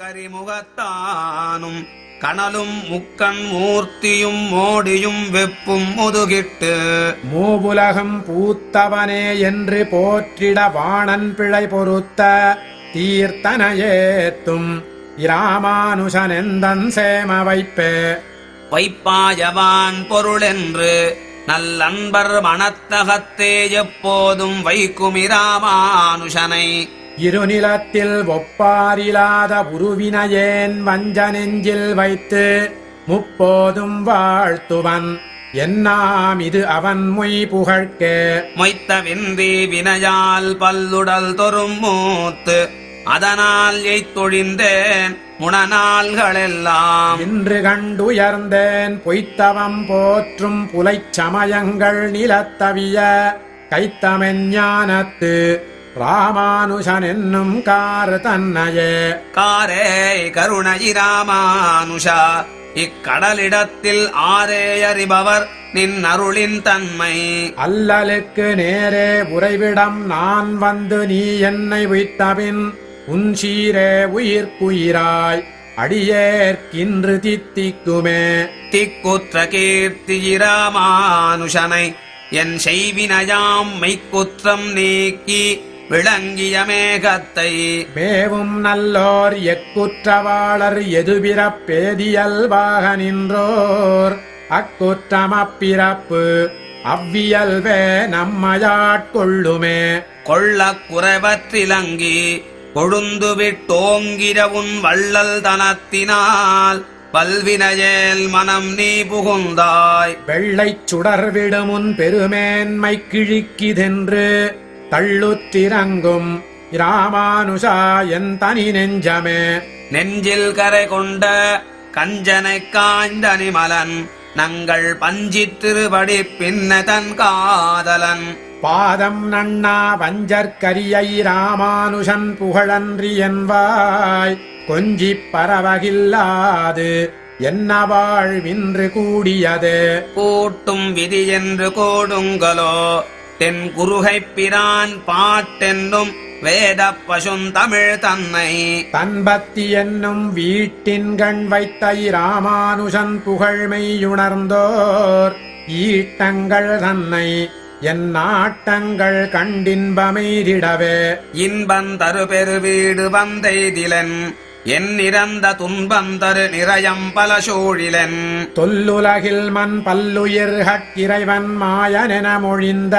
கரிமுகத்தானும் கனலும் முக்கண் மூர்த்தியும் மோடியும் வெப்பும் முதுகிட்டு. மூவுலகம் பூத்தவனே என்று போற்றிட வாணன் பிழை பொறுத்த தீர்த்தனையேத்தும் இராமானுஷனெந்தன் சேம வைப்பே. வைப்பாயவான் பொருளென்று நல்லன்பர் மனத்தகத்தே எப்போதும் வைக்குமிராமானுஷனை இருநிலத்தில் ஒப்பாரிலாத உருவினையேன் வஞ்ச நெஞ்சில் வைத்து முப்போதும் வாழ்த்துவன். என்னாம் இது அவன் மொய் புகழ்க்கே. மொய்த்த விந்தி வினையால் பல்லுடல் தொறும் மூத்து அதனால் எய்த்தொழிந்தேன் முனநாள்களெல்லாம். இன்று கண்டுயர்ந்தேன் பொய்த்தவம் போற்றும் புலைச் சமயங்கள் நிலத்தவிய கைத்தமென் ஞானத்து. ராமானுஷன் என்னும் கார் தன்னையே காரே கருணயிராமானுஷா இக்கடலிடத்தில் ஆரே அறிபவர் நின் அருளின் தன்மை. அல்லலுக்கு நேரே உறைவிடம் நான் வந்து நீ என்னை வைத்தபின் உன் சீரே உயிர்க்குயிராய் அடியேற்கின்று தித்திக்குமே. திக்குற்ற கீர்த்தியிராமானுஷனை என் செய்வினையாம் மெய்க்குற்றம் நீக்கி விளங்கிய மேகத்தை. மேவும் நல்லோர் எக்குற்றவாளர் எதுபிறப் பேதியல்வாக நின்றோர். அக்குற்றமப்பிறப்பு அவ்வியல்வே நம்மையாட்கொள்ளுமே கொள்ளக் குறைவற்றிலங்கி கொழுந்து விட்டோங்கிற உன் வள்ளல் தனத்தினால் பல்வினையேல் மனம் நீ புகுந்தாய். வெள்ளைச் சுடர் விடுமுன் பெருமேன்மை கிழிக்கிதென்று தள்ளுத்திரங்கும் இராமானுஷா என் தனி நெஞ்சமே. நெஞ்சில் கரை கொண்ட கஞ்சனை காய்ந்த நிமலன் நங்கள் பஞ்சித் திருபடி பின்ன தன் காதலன். பாதம் நன்னா வஞ்சற்கரியை ராமானுஷன் புகழன்றி என்பாய். கொஞ்சிப் பரவகில்லாது என்ன வாழ்வின்று கூடியது. கூட்டும் விதி என்று கோடுங்களோ தென் குருகைப் பிரான் பாட்டென்னும் வேத பசுந்தமிழ் தன்னை. தன்பத்தி என்னும் வீட்டின்கண் வைத்த ராமானுஷன் புகழ்மையுணர்ந்தோர் ஈட்டங்கள் தன்னை என் நாட்டங்கள் கண்டின்பமெய்திடவே இன்பந்தரு பெரு வீடு வந்தெய்திலன். என் நிறந்த துன்பந்தரு நிறையம் பல சூழிலன். தொல்லுலகில் மண் பல்லுயிர்கட்கிறைவன் மாயனென மொழிந்த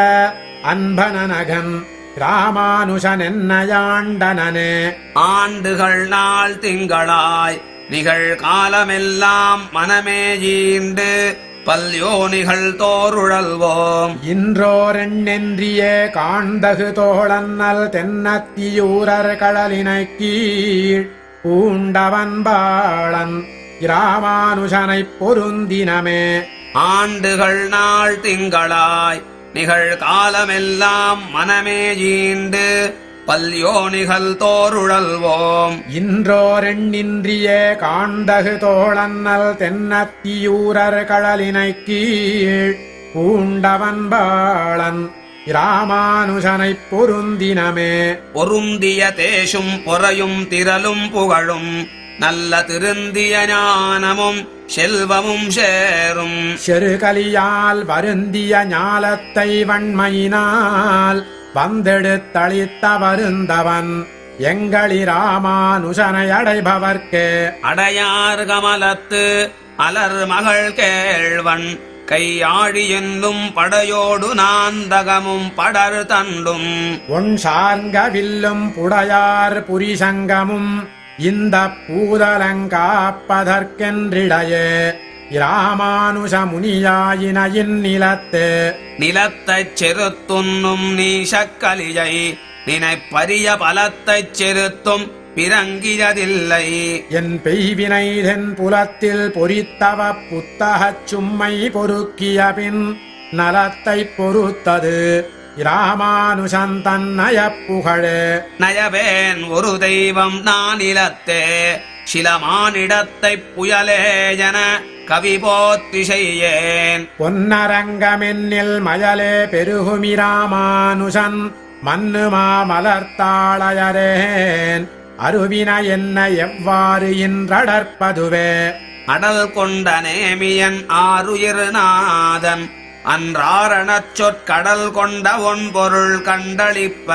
அன்பனனகன் ராமானுஷன் என்னையாண்டனனே. ஆண்டுகள் நாள் திங்களாய் நிகழ் காலமெல்லாம் மனமே ஈண்டு பல்யோனிகள் தோருழல்வோம். இன்றோரெண்ணென்றியே காண்தகு தோழன்னல் தென்னத்தியூரர் கடலினை கீழ் பூண்டவன் பாளன் இராமானுஷனைப் பொருந்தினமே. ஆண்டுகள் நாள் திங்களாய் நிகழ் காலமெல்லாம் மனமே ஈண்டு பல்யோனிகள் தோருழல்வோம். இன்றோரெண்ணின்றியே காண்தகு தோழன்னல் தென்னத்தியூரர் கடலினை கீழ் பூண்டவன் பாளன் இராமானுஷனைப் பொருந்தினமே. பொருந்திய தேசும் பொறையும் திரளும் புகழும். நல்ல திருந்திய ஞானமும் செல்வமும் சேரும். செருகலியால் வருந்திய ஞாலத்தை வன்மையினால் வந்தெடுத்தளித்த வருந்தவன் எங்களி ராமானுஷனை அடைபவர்க்கே. அடையார் கமலத்து அலர் மகள் கேழ்வன். கையாழி என்னும் படையோடு நாந்தகமும் படர் தண்டும் உன் சார்ங்க வில்லும் புடையார் புரிசங்கமும் இந்த பூதலங்காப்பதற்கென்றிடையே. இராமானுஷ முனியாயினையின் நிலத்தே. நிலத்தைச் செருத்துண்ணும் நீசக்கலியை நினைப்பரிய பலத்தைச் செருத்தும். பிறங்கியதில்லை. என் பெய்வினைதென் புலத்தில் பொறித்தவ புத்தகச் சும்மை பொறுக்கிய பின் நலத்தைப் பொறுத்தது. இராமானுஷன் தன்னயப் புகழே நயவேன் ஒரு தெய்வம் நான் இலத்தே. சிலமானிடத்தைப் புயலே என கவி போத்தி செய்யேன் பொன்னரங்கமென்னில் மயலே பெருகுமி ராமானுஷன் மன்னுமா மலர்த்தாளையரேன். அருவின என்ன எவ்வாறு இன்றடற்பதுவே? அடல் கொண்ட நேமியன் ஆருயிர் நாதன் அன்றாரணச் சொற்கடல் கொண்ட ஒன்பொருள் கண்டளிப்ப.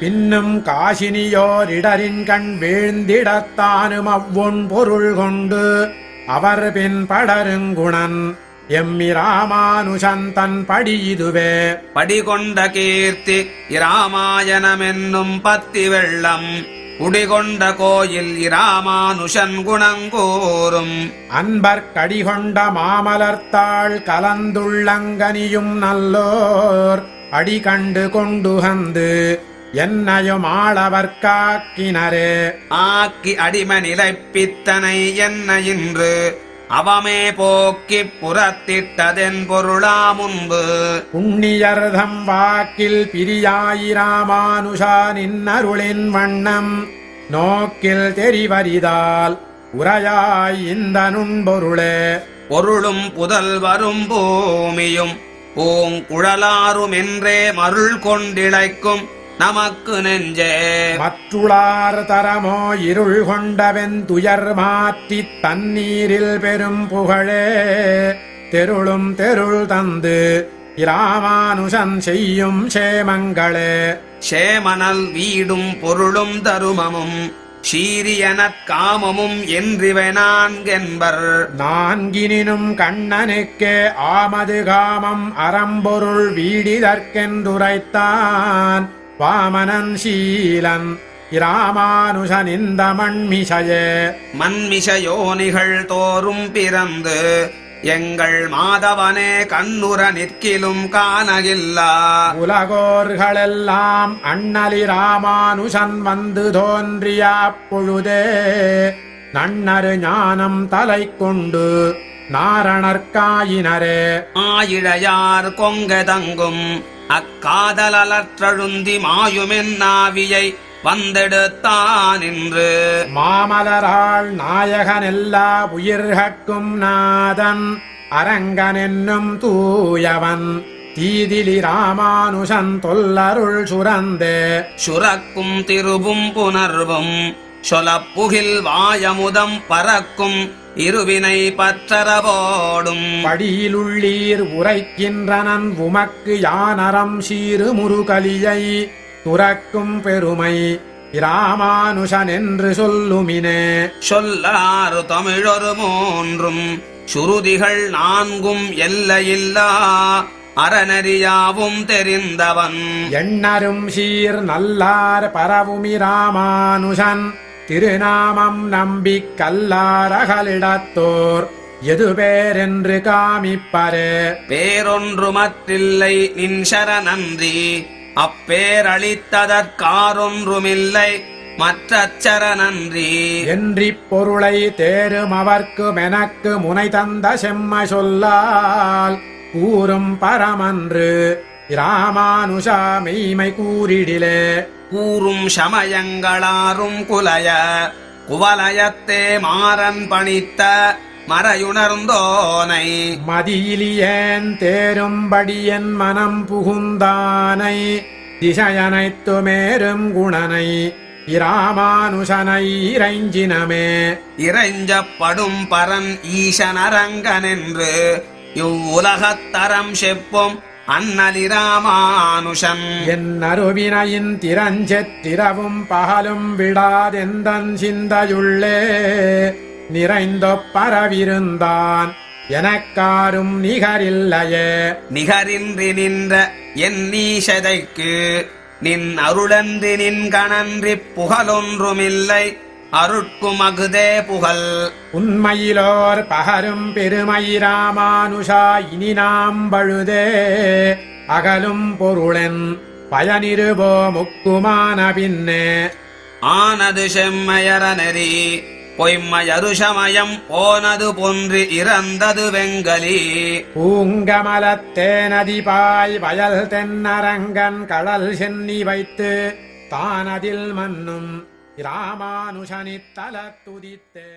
பின்னும் காசினியோரிடரின் கண் வீழ்ந்திடத்தானும் அவ்வொன் பொருள் கொண்டு அவர் பின் படருங்குணன் எம்மி ராமானுஷந்தன் படி இதுவே. படிகொண்ட கீர்த்தி இராமாயணமென்னும் பத்தி வெள்ளம் குடிகொண்ட கோயில் இராமானுஷன் குணங்கூறும் அன்பர் கடிகொண்ட மாமலர்த்தாள் கலந்துள்ளங்கனியும் நல்லோர். அடி கண்டு கொண்டுகந்து என்னையும் ஆளவர் காக்கினரே ஆக்கி அடிம நிலைப்பித்தனை என்ன இன்று. அவமே போக்கிப் புறத்திட்டதென் பொருளா முன்பு. புண்ணியர்தம் வாக்கில் பிரியாயிராமானுஷா நின்னருளின் வண்ணம். நோக்கில் தெரிவரிதால் உரையாய் இந்த நுண்பொருளே பொருளும் புதல் வரும் பூமியும் பூங்குழலாரும் என்றே மருள் கொண்டிழைக்கும். நமக்கு நெஞ்சே. மற்றுளார் தரமோ இருள் கொண்டவன் துயர் மாற்றித் தண்ணீரில் பெரும் புகழே. தெருளும் தெருள் தந்து இராமானுஷன் செய்யும் சேமங்களே. சேமனல் வீடும் பொருளும் தருமமும் சீரியனற் காமமும் என்றிவை நான்கென்பர். நான்கினினும் கண்ணனுக்கே ஆமது காமம் அறம்பொருள் வீடிதற்கென்றுரைத்தான். வாமனன் சீலன் இராமானுஷன் இந்த மண்மிசையே மன்மிஷயோனிகள் தோறும் பிறந்து எங்கள் மாதவனே கண்ணுற நிற்கிலும் காணகில்லா. உலகோர்களெல்லாம் அண்ணலி ராமானுஷன் வந்து தோன்றிய பொழுதே. நன்னரு ஞானம் தலை கொண்டு நாரணர்காயினரே ஆயிழையார் கொங்க அக்காதலற்றழுந்தி மாயுமென்னாவியை வந்தெடுத்தான் என்று மாமலராள் நாயகனெல்லா உயிர்கட்கும் நாதன் அரங்கன் என்னும் தூயவன். தீதிலி ராமானுஷன் தொல்லருள் சுரந்தே. சுரக்கும் திருவும் புணர்வும் சொலப்புகில் வாயமுதம் பறக்கும் இருவினை பற்றரவோடும். படியிலுள்ளீர் உரைக்கின்றனன் உமக்கு யானரம் சீரு முருகலியை துறக்கும் பெருமை இராமானுஷன் என்று சொல்லுமினே. சொல்லாறு தமிழொரு மூன்றும் சுருதிகள் நான்கும் எல்லையில்லா அறநெறியாவும் தெரிந்தவன். எண்ணரும் சீர் நல்லார் பரவுமி ராமானுஷன் திருநாமம் நம்பிக் கல்லாரகளிடத்தோர் எது பேரென்று காமிப்பரே. பேரொன்று மற்றில்லை நின் சரணன்றி அப்பேரளித்ததற்காரொன்றுமில்லை மற்றச்சர நன்றி என்றிப் பொருளை தேரும் அவர்க்கு மெனக்கு முனை தந்த செம்ம சொல்லால் கூறும் பரமன்று இராமானுஷா மெய்மை கூறிடிலே. கூறும் சமயங்களாரும் குலய குவலயத்தே மாறன் பணித்த மறையுணர்ந்தோனை. மதியிலியேன் தேரும்படி என் மனம் புகுந்தானை திசையனைத்துமேரும் குணனை இராமானுஷனை இறைஞ்சினமே. இறைஞ்சப்படும் பரன் ஈசனரங்கனென்று இவ்வுலகத்தரம் செப்பும் அன்னலிராமானுஷன் என் அருவினையின் திரஞ்செத்திரவும் பகலும் விடாதெந்தன் சிந்தையுள்ளே நிறைந்தொப் பரவிருந்தான் எனக்காரும் நிகரில்லையே. நிகரின்றி நின்ற என் நீசதைக்கு நின் அருளன்றி நின் கணன்றி புகழொன்றுமில்லை. அருட்கும் அகுதே புகழ். உண்மையிலோர் பகரும் பெருமை ராமானுஷா இனி நாம் பழுதே. அகலும் பொருளென் பயனிருபோ முக்குமான பின்னே. ஆனது செம்மையர நெறி பொய்மையருஷமயம் போனது பொன்றி இறந்தது வெங்கலி. பூங்கமலத்தேனதிபாய் வயல் தென்னரங்கன் கடல் சென்னி வைத்து தானதில் மன்னும் ராமானுஷனித்தல துதித்தே